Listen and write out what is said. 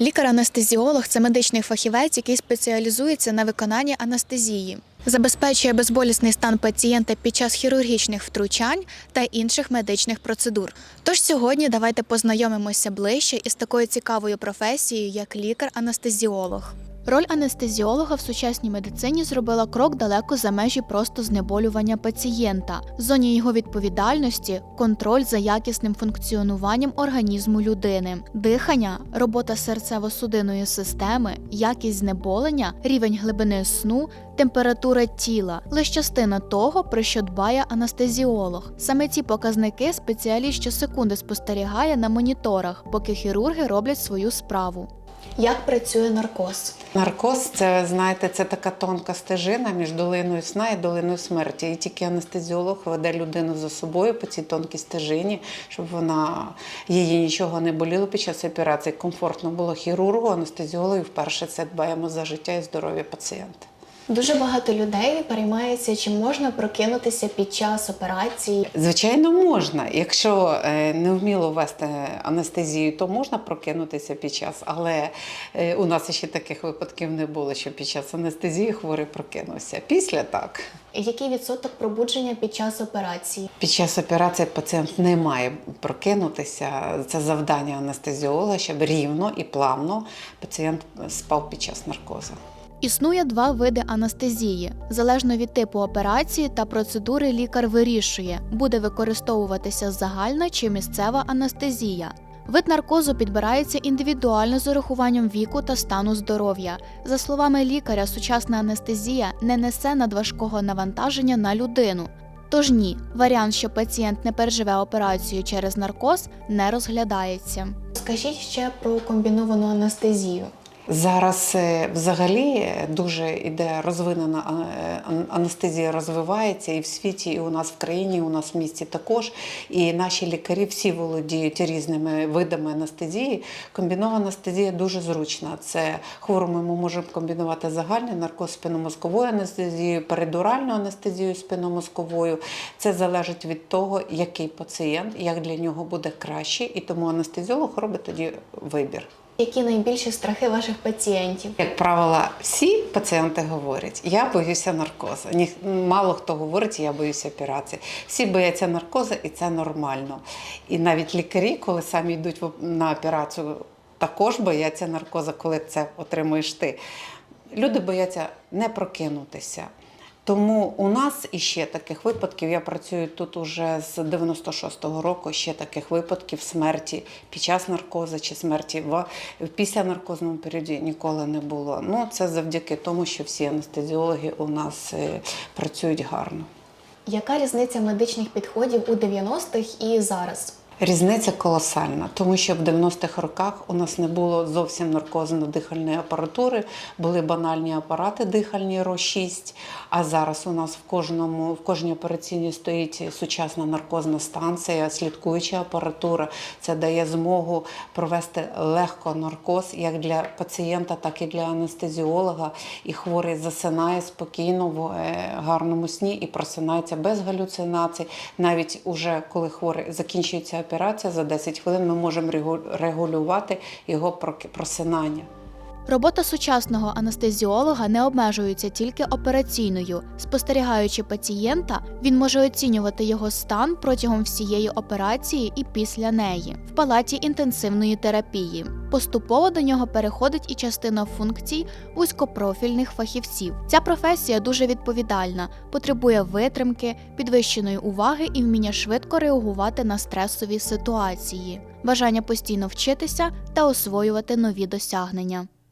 Лікар-анестезіолог це медичний фахівець, який спеціалізується на виконанні анестезії, забезпечує безболісний стан пацієнта під час хірургічних втручань та інших медичних процедур. Тож сьогодні давайте познайомимося ближче із такою цікавою професією, як лікар-анестезіолог. Роль анестезіолога в сучасній медицині зробила крок далеко за межі просто знеболювання пацієнта. В зоні його відповідальності контроль за якісним функціонуванням організму людини, дихання, робота серцево-судинної системи, якість знеболення, рівень глибини сну, температура тіла лише частина того, про що дбає анестезіолог. Саме ці показники спеціаліст щосекунди спостерігає на моніторах, поки хірурги роблять свою справу. Як працює наркоз? Наркоз це, знаєте, це така тонка стежина між долиною сна і долиною смерті. І тільки анестезіолог веде людину за собою по цій тонкій стежині, щоб вона її нічого не боліло під час операції. Комфортно було хірургу, анестезіологу. І вперше це дбаємо за життя і здоров'я пацієнта. Дуже багато людей переймається, чи можна прокинутися під час операції. Звичайно, можна. Якщо е, не вміло вести анестезію, то можна прокинутися під час, але е, у нас ще таких випадків не було, що під час анестезії хворий прокинувся. Після так. Який відсоток пробудження під час операції? Під час операції пацієнт не має прокинутися. Це завдання анестезіолога, щоб рівно і плавно пацієнт спав під час наркозу. Існує два види анестезії. Залежно від типу операції та процедури лікар вирішує, буде використовуватися загальна чи місцева анестезія. Вид наркозу підбирається індивідуально з урахуванням віку та стану здоров'я. За словами лікаря, сучасна анестезія не несе надважкого навантаження на людину. Тож ні, варіант, що пацієнт не переживе операцію через наркоз, не розглядається. Скажіть ще про комбіновану анестезію. Зараз е, взагалі дуже іде розвинена е, анестезія розвивається і в світі, і у нас в країні, і у нас в місті також. І наші лікарі всі володіють різними видами анестезії. Комбінована анестезія дуже зручна. Це хворому ми можемо комбінувати загальний наркоз спинномозковою анестезією, передуральну анестезію спинномозковою. Це залежить від того, який пацієнт, як для нього буде краще, і тому анестезіолог робить тоді вибір. Які найбільші страхи ваших пацієнтів? Як правило, всі пацієнти говорять, я боюся наркозу. Ні, мало хто говорить, я боюся операції. Всі бояться наркозу, і це нормально. І навіть лікарі, коли самі йдуть на операцію, також бояться наркозу, коли це отримуєш ти. Люди бояться не прокинутися. Тому у нас іще таких випадків, я працюю тут уже з 96-го року, ще таких випадків смерті під час наркозу чи смерті в в післянаркозному періоді ніколи не було. Ну це завдяки тому, що всі анестезіологи у нас е, працюють гарно. Яка різниця медичних підходів у 90-х і зараз? Різниця колосальна, тому що в 90-х роках у нас не було зовсім наркозно-дихальної апаратури, були банальні апарати дихальні РО-6, а зараз у нас в кожному в кожній операційній стоїть сучасна наркозна станція, слідкуюча апаратура. Це дає змогу провести легко наркоз як для пацієнта, так і для анестезіолога. І хворий засинає спокійно в е, гарному сні і просинається без галюцинацій. Навіть уже коли хворий закінчується операція, за 10 хвилин ми можемо регулювати його просинання. Робота сучасного анестезіолога не обмежується тільки операційною. Спостерігаючи пацієнта, він може оцінювати його стан протягом всієї операції і після неї в палаті інтенсивної терапії. Поступово до нього переходить і частина функцій вузькопрофільних фахівців. Ця професія дуже відповідальна, потребує витримки, підвищеної уваги і вміння швидко реагувати на стресові ситуації, бажання постійно вчитися та освоювати нові досягнення.